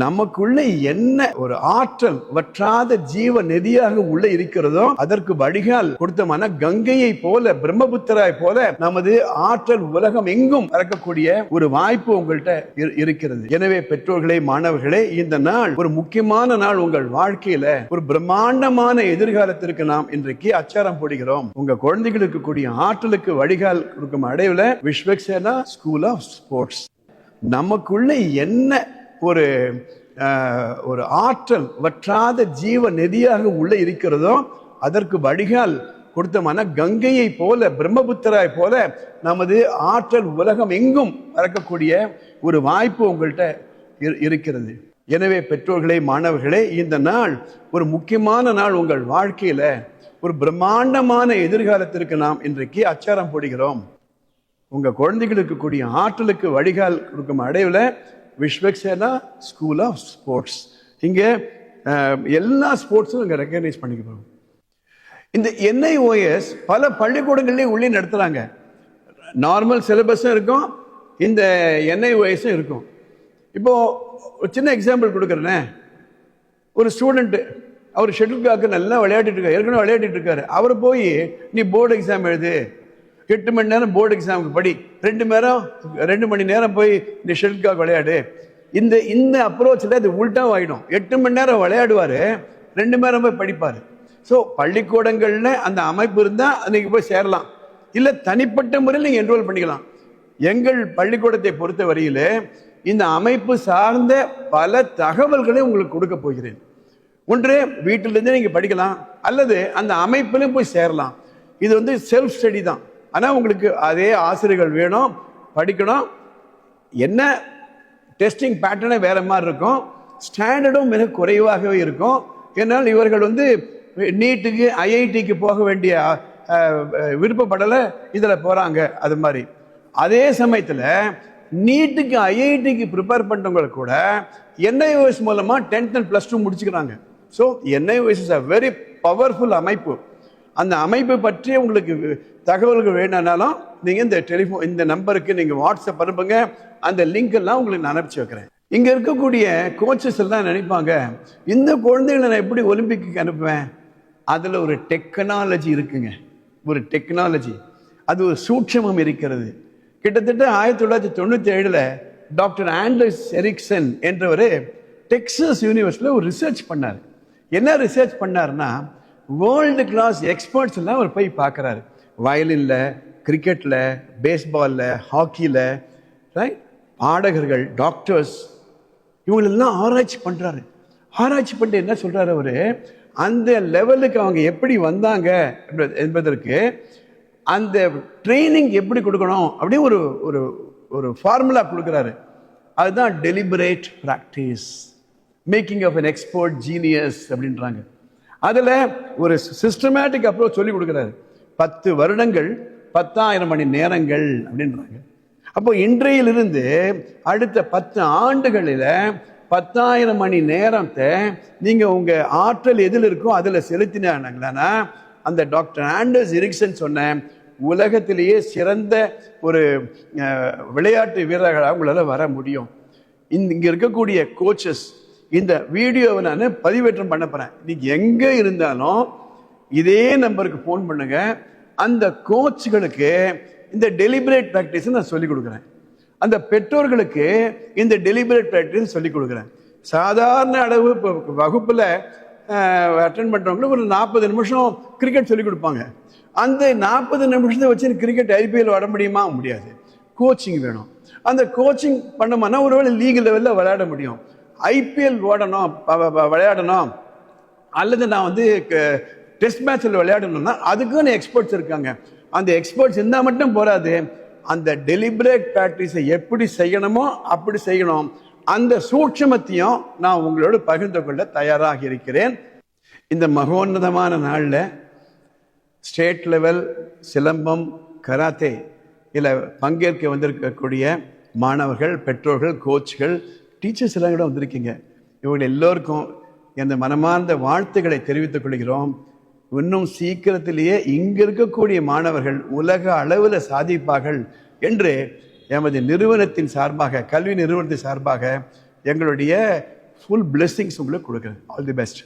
நமக்குள்ள என்ன ஒரு ஆற்றல் வற்றாத ஜீவ நெதியாக உள்ள இருக்கிறதோ அதற்கு வடிகால் கொடுத்த மன கங்கையை போல பிரம்மபுத்திராய் போல நமது ஆற்றல் உலகம் எங்கும் பறக்கக்கூடிய ஒரு வாய்ப்பு உங்கள்கிட்ட இரு- இருக்கிறது. எனவே பெற்றோர்களே மாணவர்களே இந்த நாள் ஒரு முக்கியமான நாள் உங்கள் வாழ்க்கையில. ஒரு பிரம்மாண்டமான எதிர்காலத்திற்கு நாம் இன்றைக்கு அச்சாரம் போடுகிறோம். உங்க குழந்தைகளுக்கு கூடிய ஆற்றலுக்கு வடிகால் கொடுக்கும் அடைவுல விஸ்வக்சேனா ஸ்கூல் ஆஃப் ஸ்போர்ட்ஸ். நமக்குள்ள என்ன ஒரு ஒரு ஆற்றல் வற்றாத ஜீவ நெதியாக உள்ள இருக்கிறதோ அதற்கு வடிகால் கொடுத்த மன கங்கையை போல பிரம்மபுத்தராய் போல நமது ஆற்றல் உலகம் எங்கும் பறக்கக்கூடிய ஒரு வாய்ப்பு உங்கள்கிட்ட இரு- இருக்கிறது. எனவே பெற்றோர்களே மாணவர்களே இந்த நாள் ஒரு முக்கியமான நாள் உங்கள் வாழ்க்கையில. ஒரு பிரம்மாண்டமான எதிர்காலத்திற்கு நாம் இன்றைக்கு அச்சாரம் போடுகிறோம். உங்க குழந்தைகளுக்கு கூடிய ஆற்றலுக்கு வடிகால் கொடுக்கும் அடைவில் விஸ்வக்சேனா ஸ்கூல் ஆஃப் ஸ்போர்ட்ஸ் இங்கே எல்லா ஸ்போர்ட்ஸும் இங்கே ரெக்கக்னைஸ் பண்ணிக்கிறோம் இந்த என்ஐஓஎஸ் பல பள்ளிக்கூடங்கள்லேயும் உள்ளே நடத்துகிறாங்க நார்மல் சிலபஸும் இருக்கும் இந்த என்ஐஓஎஸும் இருக்கும். இப்போது ஒரு சின்ன எக்ஸாம்பிள் கொடுக்குறேனே. ஒரு ஸ்டூடெண்ட்டு அவர் ஷெட்டில் காக்கு நல்லா விளையாடிட்டு இருக்காரு ஏற்கனவே விளையாடிட்டு இருக்காரு. அவர் போய் நீ போர்டு எக்ஸாம் எழுது. எட்டு மணி நேரம் போர்டு எக்ஸாமுக்கு படி. ரெண்டு நேரம் ரெண்டு மணி நேரம் போய் இந்த ஷெட்டில் விளையாடு. இந்த இந்த அப்ரோச்சில் இது உல்ட்டா ஆயிடும் எட்டு மணி நேரம் விளையாடுவார் ரெண்டு மணி நேரம் போய் படிப்பார். ஸோ பள்ளிக்கூடங்களில் அந்த அமைப்பு இருந்தால் அன்றைக்கி போய் சேரலாம். இல்லை தனிப்பட்ட முறையில் நீங்கள் என்ரோல் பண்ணிக்கலாம். எங்கள் பள்ளிக்கூடத்தை பொறுத்த வரையில் இந்த அமைப்பு சார்ந்த பல தகவல்களை உங்களுக்கு கொடுக்க போகிறேன். ஒன்று வீட்டிலிருந்தே நீங்கள் படிக்கலாம். அல்லது அந்த அமைப்பிலும் போய் சேரலாம். இது வந்து செல்ஃப் ஸ்டடி தான். ஆனால் உங்களுக்கு அதே ஆசிரியர்கள் வேணும் படிக்கணும். என்ன டெஸ்டிங் பேட்டர்னே வேறு மாதிரி இருக்கும். ஸ்டாண்டர்டும் மிக குறைவாகவே இருக்கும். ஏன்னால் இவர்கள் வந்து நீட்டுக்கு ஐஐடிக்கு போக வேண்டிய விருப்பப்படலை இதில் போகிறாங்க அது மாதிரி. அதே சமயத்தில் நீட்டுக்கு ஐஐடிக்கு ப்ரிப்பேர் பண்ணுறவங்க கூட என்ஐஓஎஸ் மூலமாக tenth and plus two முடிச்சுக்கிறாங்க. So NIOS is a very powerful அமைப்பு. அந்த அமைப்பு பற்றி உங்களுக்கு தகவல்கள் வேணும்னாலும் நீங்கள் இந்த டெலிஃபோன் இந்த நம்பருக்கு நீங்கள் வாட்ஸ்அப் அனுப்புங்க. அந்த லிங்க் எல்லாம் உங்களுக்கு நான் அனுப்பிச்சு வைக்கிறேன். இங்கே இருக்கக்கூடிய கோச்சஸ் எல்லாம் நினைப்பாங்க இந்த குழந்தைகளை நான் எப்படி ஒலிம்பிக்கு அனுப்புவேன்? அதில் ஒரு டெக்னாலஜி இருக்குங்க. ஒரு டெக்னாலஜி அது ஒரு சூட்சமம் இருக்கிறது. கிட்டத்தட்ட ஆயிரத்தி தொள்ளாயிரத்தி தொண்ணூற்றி ஏழில் டாக்டர் ஆண்ட்ரஸ் எரிக்சன் என்றவர் டெக்ஸஸ் யூனிவர்ஸில் ஒரு ரிசர்ச் பண்ணார். என்ன ரிசர்ச் பண்ணாருன்னா வேர்ல்டு கிளாஸ் எக்ஸ்பர்ட்ஸ் எல்லாம் அவர் போய் பார்க்குறாரு. வயலினில் கிரிக்கெட்டில் பேஸ்பாலில் ஹாக்கியில் ரைட் பாடகர்கள் டாக்டர்ஸ் இவங்களெல்லாம் ஆராய்ச்சி பண்ணுறாரு ஆராய்ச்சி பண்ணிட்டு என்ன சொல்கிறாரு அவர்? அந்த லெவலுக்கு அவங்க எப்படி வந்தாங்க என்பது- என்பதற்கு அந்த ட்ரைனிங் எப்படி கொடுக்கணும் அப்படின்னு ஒரு ஒரு ஒரு ஃபார்முலா கொடுக்குறாரு. அதுதான் deliberate practice making of an expert genius அப்படின்றாங்க. அதில் ஒரு சிஸ்டமேட்டிக் அப்ரோச் சொல்லி கொடுக்குறாரு. பத்து வருடங்கள் பத்தாயிரம் மணி நேரங்கள் அப்படின்றாங்க. அப்போ இன்றையிலிருந்து அடுத்த பத்து ஆண்டுகளில் பத்தாயிரம் மணி நேரத்தை நீங்கள் உங்கள் ஆற்றல் எதில் இருக்கோ அதில் செலுத்தினாங்களா அந்த டாக்டர் ஆண்டர்ஸ் இரிக்சன் சொன்ன உலகத்திலேயே சிறந்த ஒரு விளையாட்டு வீரர்களாக உங்களால் வர முடியும். இங்கே இருக்கக்கூடிய கோச்சஸ் இந்த வீடியோவை நான் பதிவேற்றம் பண்ண போகிறேன் நீங்கள் எங்கே இருந்தாலும் இதே நம்பருக்கு ஃபோன் பண்ணுங்க. அந்த கோச்சுகளுக்கு இந்த டெலிபரேட் ப்ராக்டிஸ் நான் சொல்லிக் கொடுக்குறேன். அந்த பெற்றோர்களுக்கு இந்த டெலிபரேட் ப்ராக்டிஸ் சொல்லிக் கொடுக்குறேன். சாதாரண அளவு இப்போ வகுப்பில் அட்டன் பண்ணுறவங்களுக்கு ஒரு நாற்பது நிமிஷம் கிரிக்கெட் சொல்லிக் கொடுப்பாங்க. அந்த நாற்பது நிமிஷத்தை வச்சு கிரிக்கெட் ஐபிஎல் வர முடியுமா? முடியாது. கோச்சிங் வேணும். அந்த கோச்சிங் பண்ணோம்னா ஒருவேளை லீக் லெவலில் விளையாட முடியும். ஐபிஎல் ஓடணும் விளையாடணும். அல்லது நான் வந்து டெஸ்ட் மேட்ச்சில் விளையாடணும்னா அதுக்குன்னு எக்ஸ்பர்ட்ஸ் இருக்காங்க. அந்த எக்ஸ்பர்ட்ஸ் இருந்தால் மட்டும் போராது அந்த டெலிபரேட் ப்ராக்டிஸை எப்படி செய்யணுமோ அப்படி செய்யணும். அந்த சூட்சமத்தையும் நான் உங்களோடு பகிர்ந்து கொள்ள தயாராக இருக்கிறேன். இந்த மகோன்னதமான நாளில் ஸ்டேட் லெவல் சிலம்பம் கராத்தே இதில் பங்கேற்க வந்திருக்கக்கூடிய மாணவர்கள் பெற்றோர்கள் கோச்கள் டீச்சர்ஸ் எல்லாம் கூட வந்திருக்கீங்க. இவங்க எல்லோருக்கும் எனது மனமார்ந்த வாழ்த்துக்களை தெரிவித்துக் கொள்கிறோம். இன்னும் சீக்கிரத்திலேயே இங்கே இருக்கக்கூடிய மாணவர்கள் உலக அளவில் சாதிப்பார்கள் என்று எமது நிறுவனத்தின் சார்பாக கல்வி நிறுவனத்தின் சார்பாக எங்களுடைய ஃபுல் பிளெஸ்ஸிங்ஸ் உங்களுக்கு கொடுக்குறேன். All the best